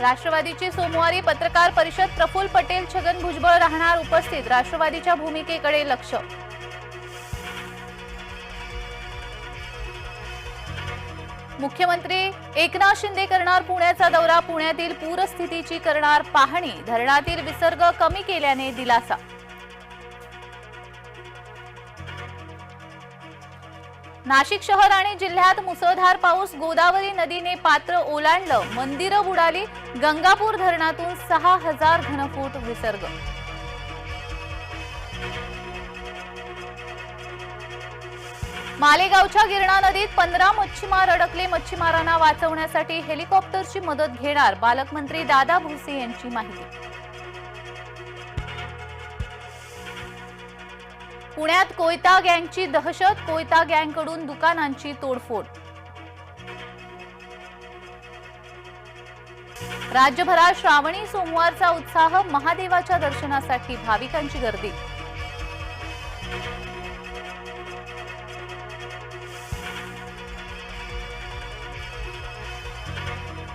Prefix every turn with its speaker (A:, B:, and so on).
A: राष्ट्रवादीची सोमवारी पत्रकार परिषद प्रफुल पटेल छगन भुजबळ राहणार उपस्थित राष्ट्रवादीच्या भूमिकेकडे लक्ष. मुख्यमंत्री एकनाथ शिंदे करणार पुण्याचा दौरा पुण्यातील पूरस्थितीची करणार पाहणी धरणातील विसर्ग कमी केल्याने दिलासा. नाशिक शहर आणि जिल्ह्यात मुसळधार पाऊस गोदावरी नदीने पात्र ओलांडलं. मंदिरं बुडाली. गंगापूर धरणातून सहा हजार घनफूट विसर्ग. मालेगावच्या गिरणा नदीत पंधरा मच्छीमार अडकले. मच्छीमारांना वाचवण्यासाठी हेलिकॉप्टरची मदत घेणार पालकमंत्री दादा भुसे यांची माहिती. पुण्यात कोयता गँगची दहशत कोयता गँगकडून दुकानांची तोडफोड. राज्यभरात श्रावणी सोमवारचा उत्साह महादेवाच्या दर्शनासाठी भाविकांची गर्दी.